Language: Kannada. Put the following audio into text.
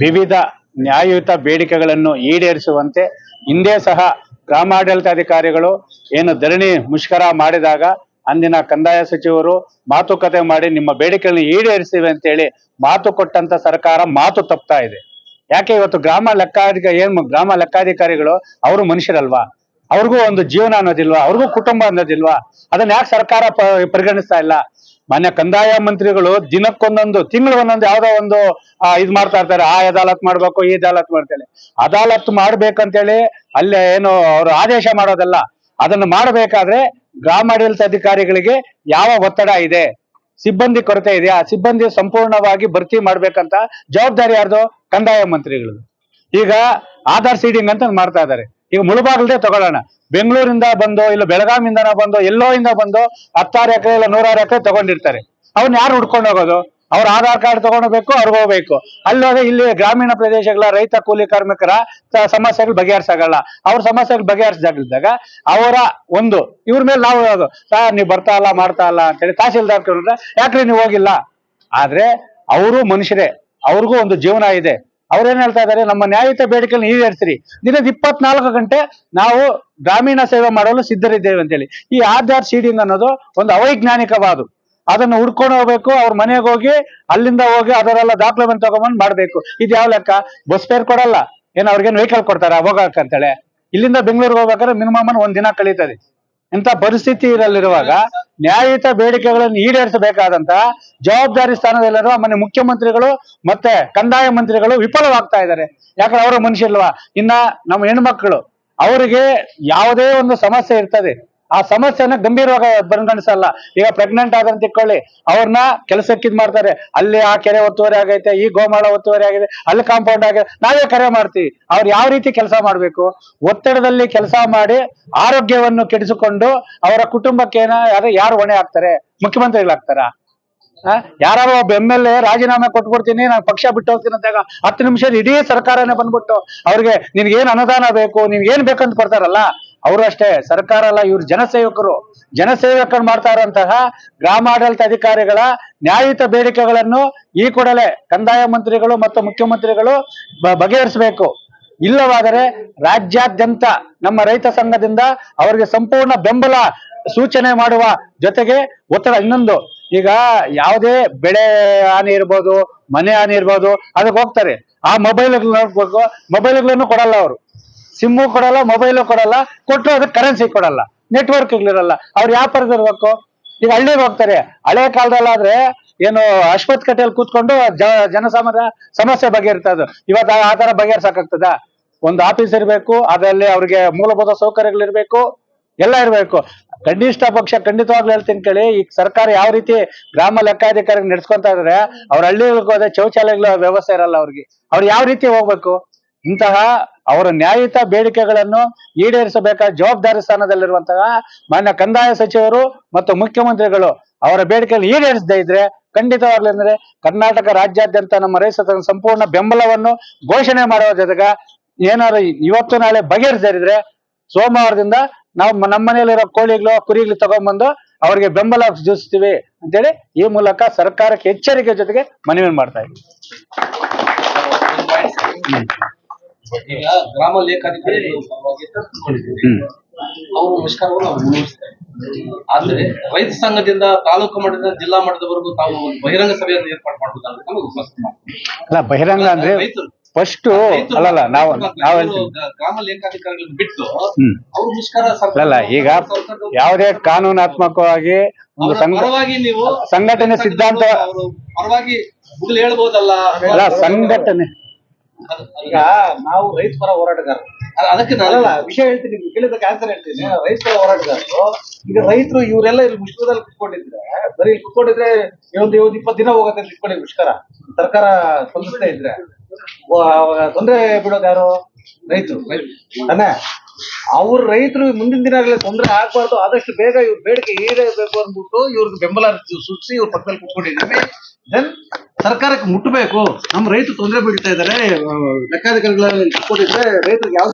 ವಿವಿಧ ನ್ಯಾಯಯುತ ಬೇಡಿಕೆಗಳನ್ನು ಈಡೇರಿಸುವಂತೆ ಹಿಂದೆ ಸಹ ಗ್ರಾಮಾಡಳಿತಾಧಿಕಾರಿಗಳು ಏನು ಧರಣಿ ಮುಷ್ಕರ ಮಾಡಿದಾಗ ಅಂದಿನ ಕಂದಾಯ ಸಚಿವರು ಮಾತುಕತೆ ಮಾಡಿ ನಿಮ್ಮ ಬೇಡಿಕೆಗಳನ್ನು ಈಡೇರಿಸಿವೆ ಅಂತೇಳಿ ಮಾತು ಕೊಟ್ಟಂತ ಸರ್ಕಾರ ಮಾತು ತಪ್ತಾ ಇದೆ. ಯಾಕೆ ಇವತ್ತು ಗ್ರಾಮ ಲೆಕ್ಕಾಧಿಕ ಏನು ಗ್ರಾಮ ಲೆಕ್ಕಾಧಿಕಾರಿಗಳು ಅವರು ಮನುಷ್ಯರಲ್ವಾ? ಅವ್ರಿಗೂ ಒಂದು ಜೀವನ ಅನ್ನೋದಿಲ್ವಾ? ಅವ್ರಿಗೂ ಕುಟುಂಬ ಅನ್ನೋದಿಲ್ವಾ? ಅದನ್ನ ಯಾಕೆ ಸರ್ಕಾರ ಪರಿಗಣಿಸ್ತಾ ಇಲ್ಲ? ಮಾನ್ಯ ಕಂದಾಯ ಮಂತ್ರಿಗಳು ದಿನಕ್ಕೊಂದೊಂದು ತಿಂಗಳು ಒಂದೊಂದು ಯಾವ್ದೋ ಒಂದು ಇದ್ ಮಾಡ್ತಾ ಇರ್ತಾರೆ. ಆ ಅದಾಲತ್ ಮಾಡ್ಬೇಕು, ಈ ಅದಾಲತ್ ಮಾಡ್ತೇನೆ. ಅದಾಲತ್ ಮಾಡ್ಬೇಕಂತೇಳಿ ಅಲ್ಲೇ ಏನು ಅವರು ಆದೇಶ ಮಾಡೋದಲ್ಲ, ಅದನ್ನು ಮಾಡಬೇಕಾದ್ರೆ ಗ್ರಾಮಾಡಳಿತ ಅಧಿಕಾರಿಗಳಿಗೆ ಯಾವ ಒತ್ತಡ ಇದೆ, ಸಿಬ್ಬಂದಿ ಕೊರತೆ ಇದೆ ಆ ಸಿಬ್ಬಂದಿ ಸಂಪೂರ್ಣವಾಗಿ ಭರ್ತಿ ಮಾಡ್ಬೇಕಂತ ಜವಾಬ್ದಾರಿ ಯಾರ್ದು? ಕಂದಾಯ ಮಂತ್ರಿಗಳು ಈಗ ಆಧಾರ್ ಸೀಡಿಂಗ್ ಅಂತ ಮಾಡ್ತಾ ಇದ್ದಾರೆ. ಈಗ ಮುಳುಬಾಗಲ್ದೇ ತಗೊಳ್ಳೋಣ. ಬೆಂಗಳೂರಿಂದ ಬಂದು ಇಲ್ಲ ಬೆಳಗಾವಿಂದನ ಬಂದು ಎಲ್ಲೋ ಇಂದ ಬಂದು ಹತ್ತಾರು ಎಕರೆ ಇಲ್ಲ ನೂರಾರು ಎಕರೆ ತಗೊಂಡಿರ್ತಾರೆ. ಅವ್ನ ಯಾರು ಹುಡ್ಕೊಂಡು ಹೋಗೋದು? ಅವ್ರ ಆಧಾರ್ ಕಾರ್ಡ್ ತಗೊಂಡೋಗ್ಬೇಕು ಅವ್ರಿಗೆ ಹೋಗ್ಬೇಕು. ಅಲ್ಲೋದ್ರೆ ಇಲ್ಲಿ ಗ್ರಾಮೀಣ ಪ್ರದೇಶಗಳ ರೈತ ಕೂಲಿ ಕಾರ್ಮಿಕರ ಸಮಸ್ಯೆಗಳು ಬಗೆಹರಿಸಾಗಲ್ಲ ಅವ್ರ ಸಮಸ್ಯೆಗಳು ಬಗೆಹರಿಸಿದಾಗ ಅವರ ಒಂದು, ಇವ್ರ ಮೇಲೆ ನಾವು ಸರ್ ನೀವು ಬರ್ತಾ ಇಲ್ಲ, ಮಾಡ್ತಾ ಇಲ್ಲ ಅಂತೇಳಿ ತಹಸೀಲ್ದಾರ್ ಕೇಳಿದ್ರೆ, ಯಾಕ್ರಿ ನೀವು ಹೋಗಿಲ್ಲ? ಆದ್ರೆ ಅವರು ಮನುಷ್ಯರೇ, ಅವ್ರಿಗೂ ಒಂದು ಜೀವನ ಇದೆ. ಅವ್ರೇನ್ ಹೇಳ್ತಾ ಇದಾರೆ ನಮ್ಮ ನ್ಯಾಯಯುತ ಬೇಡಿಕೆಗಳನ್ನ ಈಡೇರಿಸ್ರಿ ದಿನದ ಇಪ್ಪತ್ನಾಲ್ಕು ಗಂಟೆ ನಾವು ಗ್ರಾಮೀಣ ಸೇವೆ ಮಾಡಲು ಸಿದ್ಧರಿದ್ದೇವೆ ಅಂತೇಳಿ. ಈ ಆಧಾರ್ ಸೀಡಿಂಗ್ ಅನ್ನೋದು ಒಂದು ಅವೈಜ್ಞಾನಿಕವಾದು. ಅದನ್ನು ಹುಡ್ಕೊಂಡು ಹೋಗ್ಬೇಕು, ಅವ್ರ ಮನೆಗೆ ಹೋಗಿ, ಅಲ್ಲಿಂದ ಹೋಗಿ ಅದರೆಲ್ಲ ಡಾಕ್ಯುಮೆಂಟ್ ತಗೊಂಡ್ಬಂದು ಮಾಡ್ಬೇಕು. ಇದು ಯಾವ ಲೆಕ್ಕ? ಬಸ್ ಫೇರ್ ಕೊಡಲ್ಲ. ಏನ್ ಅವ್ರಿಗೇನು ವೆಹಿಕಲ್ ಕೊಡ್ತಾರ? ಹೋಗಕ್ಕಂತೇಳಿ ಇಲ್ಲಿಂದ ಬೆಂಗಳೂರಿಗೆ ಹೋಗ್ಬೇಕಾದ್ರೆ ಮಿನಿಮಮ್ ಒಂದ್ ದಿನ ಕಳೀತದೆ. ಇಂಥ ಪರಿಸ್ಥಿತಿ ಇರಲಿರುವಾಗ ನ್ಯಾಯಯುತ ಬೇಡಿಕೆಗಳನ್ನು ಈಡೇರಿಸಬೇಕಾದಂತ ಜವಾಬ್ದಾರಿ ಸ್ಥಾನದಲ್ಲಿರುವ ಮನೆ ಮುಖ್ಯಮಂತ್ರಿಗಳು ಮತ್ತೆ ಕಂದಾಯ ಮಂತ್ರಿಗಳು ವಿಫಲವಾಗ್ತಾ ಇದ್ದಾರೆ. ಯಾಕಂದ್ರೆ ಅವರ ಮನುಷ್ಯ ಇಲ್ವಾ? ಇನ್ನ ನಮ್ಮ ಹೆಣ್ಮಕ್ಳು ಅವರಿಗೆ ಯಾವುದೇ ಒಂದು ಸಮಸ್ಯೆ ಇರ್ತದೆ. ಆ ಸಮಸ್ಯೆನ ಗಂಭೀರವಾಗಿ ಪರಿಗಣಿಸಲ್ಲ ಈಗ ಪ್ರೆಗ್ನೆಂಟ್ ಆದಂತ ತಿಕ್ಕೊಳ್ಳಿ ಅವ್ರನ್ನ ಕೆಲಸಕ್ಕೆ ಇದ್ ಮಾಡ್ತಾರೆ. ಅಲ್ಲಿ ಆ ಕೆರೆ ಒತ್ತುವರಿ ಆಗೈತೆ, ಈ ಗೋಮಾಳ ಒತ್ತುವರಿ ಆಗಿದೆ, ಅಲ್ಲಿ ಕಾಂಪೌಂಡ್ ಆಗಿದೆ. ನಾವೇ ಕರೆ ಮಾಡ್ತೀವಿ. ಅವ್ರು ಯಾವ ರೀತಿ ಕೆಲಸ ಮಾಡ್ಬೇಕು? ಒತ್ತಡದಲ್ಲಿ ಕೆಲಸ ಮಾಡಿ ಆರೋಗ್ಯವನ್ನು ಕೆಡಿಸಿಕೊಂಡು ಅವರ ಕುಟುಂಬಕ್ಕೆ ಏನ, ಯಾರು ಹೊಣೆ ಆಗ್ತಾರೆ ಮುಖ್ಯಮಂತ್ರಿಗಳಾಗ್ತಾರ? ಯಾರು ಒಬ್ಬ ಎಂ ಎಲ್ ಎ ರಾಜೀನಾಮೆ ಕೊಟ್ಬಿಡ್ತೀನಿ, ನಾನು ಪಕ್ಷ ಬಿಟ್ಟು ಹೋಗ್ತೀನಿ ಅಂದಾಗ ಹತ್ತು ನಿಮಿಷ ಇಡೀ ಸರ್ಕಾರನೇ ಬಂದ್ಬಿಟ್ಟು ಅವ್ರಿಗೆ ನಿನ್ಗೇನ್ ಅನುದಾನ ಬೇಕು ನಿನ್ಗೆ ಏನ್ ಬೇಕಂತ ಕೊಡ್ತಾರಲ್ಲ? ಅವರು ಅಷ್ಟೇ ಸರ್ಕಾರ ಅಲ್ಲ, ಇವ್ರು ಜನಸೇವಕರು. ಜನಸೇವಕರು ಮಾಡ್ತಾ ಇರುವಂತಹ ಗ್ರಾಮಾಡಳಿತ ಅಧಿಕಾರಿಗಳ ನ್ಯಾಯಯುತ ಬೇಡಿಕೆಗಳನ್ನು ಈ ಕೂಡಲೇ ಕಂದಾಯ ಮಂತ್ರಿಗಳು ಮತ್ತು ಮುಖ್ಯಮಂತ್ರಿಗಳು ಬಗೆಹರಿಸಬೇಕು. ಇಲ್ಲವಾದರೆ ರಾಜ್ಯಾದ್ಯಂತ ನಮ್ಮ ರೈತ ಸಂಘದಿಂದ ಅವರಿಗೆ ಸಂಪೂರ್ಣ ಬೆಂಬಲ ಸೂಚನೆ ಮಾಡುವ ಜೊತೆಗೆ ಒತ್ತಡ ಇನ್ನೊಂದು. ಈಗ ಯಾವುದೇ ಬೆಳೆ ಹಾನಿ ಇರ್ಬೋದು, ಮನೆ ಹಾನಿ ಇರ್ಬೋದು, ಅದಕ್ಕೆ ಹೋಗ್ತಾರೆ. ಆ ಮೊಬೈಲ್ ನೋಡ್ಬೇಕು. ಮೊಬೈಲ್ಗಳನ್ನು ಕೊಡಲ್ಲ ಅವರು. ಸಿಮ್ಮು ಕೊಡಲ್ಲ ಮೊಬೈಲು ಕೊಡಲ್ಲ ಕೊಟ್ಟರು ಅದಕ್ಕೆ ಕರೆನ್ಸಿ ಕೊಡಲ್ಲ ನೆಟ್ವರ್ಕ್ ಇರಲ್ಲ ಅವ್ರು ಯಾವ ಪರದ ಇರ್ಬೇಕು? ಈಗ ಹಳ್ಳಿಗೆ ಹೋಗ್ತಾರೆ. ಹಳೆ ಕಾಲದಲ್ಲಾದ್ರೆ ಏನು ಅಶ್ವತ್ ಕಟ್ಟೆಯಲ್ಲಿ ಕೂತ್ಕೊಂಡು ಜನಸಾಮಾನ್ಯ ಸಮಸ್ಯೆ ಅದು ಇವತ್ತು ಆ ತರ ಬಗೆಹರ್ಸಕ್ಕಾಗ್ತದ? ಒಂದು ಆಫೀಸ್ ಇರಬೇಕು, ಅದರಲ್ಲಿ ಅವ್ರಿಗೆ ಮೂಲಭೂತ ಸೌಕರ್ಯಗಳಿರ್ಬೇಕು ಎಲ್ಲ ಇರಬೇಕು. ಕನಿಷ್ಠ ಪಕ್ಷ ಖಂಡಿತವಾಗ್ಲೂ ಹೇಳ್ತೀನಿ ಕೇಳಿ ಈ ಸರ್ಕಾರ ಯಾವ ರೀತಿ ಗ್ರಾಮ ಲೆಕ್ಕಾಧಿಕಾರಿ ನಡೆಸ್ಕೊಂತ ಇದ್ರೆ, ಅವ್ರ ಹಳ್ಳಿಗಳಿಗೆ ಹೋದ್ರೆ ಶೌಚಾಲಯಗಳ ವ್ಯವಸ್ಥೆ ಇರಲ್ಲ ಅವ್ರಿಗೆ. ಅವ್ರು ಯಾವ ರೀತಿ ಹೋಗ್ಬೇಕು? ಇಂತಹ ಅವರ ನ್ಯಾಯಯುತ ಬೇಡಿಕೆಗಳನ್ನು ಈಡೇರಿಸಬೇಕಾದ ಜವಾಬ್ದಾರಿ ಸ್ಥಾನದಲ್ಲಿರುವಂತಹ ಮಾನ್ಯ ಕಂದಾಯ ಸಚಿವರು ಮತ್ತು ಮುಖ್ಯಮಂತ್ರಿಗಳು ಅವರ ಬೇಡಿಕೆಗಳನ್ನು ಈಡೇರಿಸದೇ ಇದ್ರೆ ಖಂಡಿತವಾಗ್ಲಿ ಅಂದ್ರೆ ಕರ್ನಾಟಕ ರಾಜ್ಯಾದ್ಯಂತ ನಮ್ಮ ರೈತ ಸಂಘ ಸಂಪೂರ್ಣ ಬೆಂಬಲವನ್ನು ಘೋಷಣೆ ಮಾಡುವ ಜೊತೆಗೆ ಏನಾದ್ರು ಇವತ್ತು ನಾಳೆ ಬಗೆಹರಿಸಿದ್ರೆ ಸೋಮವಾರದಿಂದ ನಾವು ನಮ್ಮ ಮನೆಯಲ್ಲಿರೋ ಕೋಳಿಗಳು, ಕುರಿಗಳು ತಗೊಂಡ್ಬಂದು ಅವರಿಗೆ ಬೆಂಬಲ ಸೂಚಿಸ್ತೀವಿ ಅಂತೇಳಿ ಈ ಮೂಲಕ ಸರ್ಕಾರಕ್ಕೆ ಎಚ್ಚರಿಕೆ ಜೊತೆಗೆ ಮನವಿ ಮಾಡ್ತಾ ಇದ್ದೀವಿ. ಈಗ ಗ್ರಾಮ ಲೇಖಾಧಿಕಾರಿ ಅವರು ಮುಷ್ಕರವನ್ನು ಅವರು ಮುಂದುವರಿಸ್ತಾರೆ. ಆದ್ರೆ ರೈತ ಸಂಘದಿಂದ ತಾಲೂಕು ಮಟ್ಟದ ಜಿಲ್ಲಾ ಮಟ್ಟದವರೆಗೂ ತಾವು ಒಂದು ಬಹಿರಂಗ ಸಭೆಯನ್ನು ಏರ್ಪಾಡು ಮಾಡ್ಬೇಕು ಅಂತ ನಮ್ಗೆ ಅಲ್ಲ ಬಹಿರಂಗ ಅಂದ್ರೆ ರೈತರು ಫಸ್ಟ್ ಅಲ್ಲಲ್ಲ ನಾವು ನಾವು ಗ್ರಾಮ ಲೇಖಾಧಿಕಾರಿಗಳನ್ನ ಬಿಟ್ಟು ಅವ್ರ ಮುಷ್ಕರ ಸರ್ಕಾರ- ಈಗ ಯಾವುದೇ ಕಾನೂನಾತ್ಮಕವಾಗಿ ಒಂದು ಸಂಘಟನೆ ಸಿದ್ಧಾಂತ ಪರವಾಗಿ ಹೇಳ್ಬೋದಲ್ಲ ಅಲ್ಲ ಸಂಘಟನೆ ಈಗ ನಾವು ರೈತ ಪರ ಹೋರಾಟಗಾರರು. ಅದು- ಅದಕ್ಕೆ ನಾನಲ್ಲ ವಿಷಯ ಹೇಳ್ತೀನಿ ನೀವು ಕೇಳಿದಕ್ಕೆ ಆನ್ಸರ್ ಹೇಳ್ತೀನಿ. ರೈತ ಪರ ಹೋರಾಟಗಾರರು, ಈಗ ರೈತರು ಇವರೆಲ್ಲ ಇಲ್ಲಿ ಮುಷ್ಕರದಲ್ಲಿ ಕುತ್ಕೊಂಡಿದ್ರೆ, ಬರೀ ಇಲ್ಲಿ ಕುತ್ಕೊಂಡಿದ್ರೆ ಒಂದು ಒಂದು ಇಪ್ಪತ್ತು ದಿನ ಹೋಗುತ್ತೆ ಇಟ್ಕೊಳ್ಳಿ ಮುಷ್ಕರ. ಸರ್ಕಾರ ಸ್ಪಂದಿಸ್ತಾ ಇದ್ರೆ. ತೊಂದರೆ ಬಿಡೋದು ಯಾರು? ರೈತರು. ತಾನೇ? ಅವ್ರ ರೈತರು ಮುಂದಿನ ದಿನಗಳಲ್ಲಿ ತೊಂದರೆ ಆಗ್ಬಾರ್ದು, ಆದಷ್ಟು ಬೇಗ ಇವ್ರ ಬೇಡಿಕೆ ಈಡೇರಬೇಕು ಅಂದ್ಬಿಟ್ಟು ಇವ್ರಿಗೆ ಬೆಂಬಲ ಸೂಚಿಸಿ ಇವ್ರ ಪಕ್ಕದಲ್ಲಿ ಕುತ್ಕೊಂಡಿದ್ದೀವಿ. ದೆನ್ ಸರ್ಕಾರಕ್ಕೆ ಮುಟ್ಟಬೇಕು ನಮ್ಮ ರೈತರು ತೊಂದರೆ ಬೀಳ್ತಾ ಇದ್ದಾರೆ. ಲೆಕ್ಕಾಧಿಕಾರಿಗಳ ಇದ್ರೆ ರೈತರಿಗೆ ಯಾವ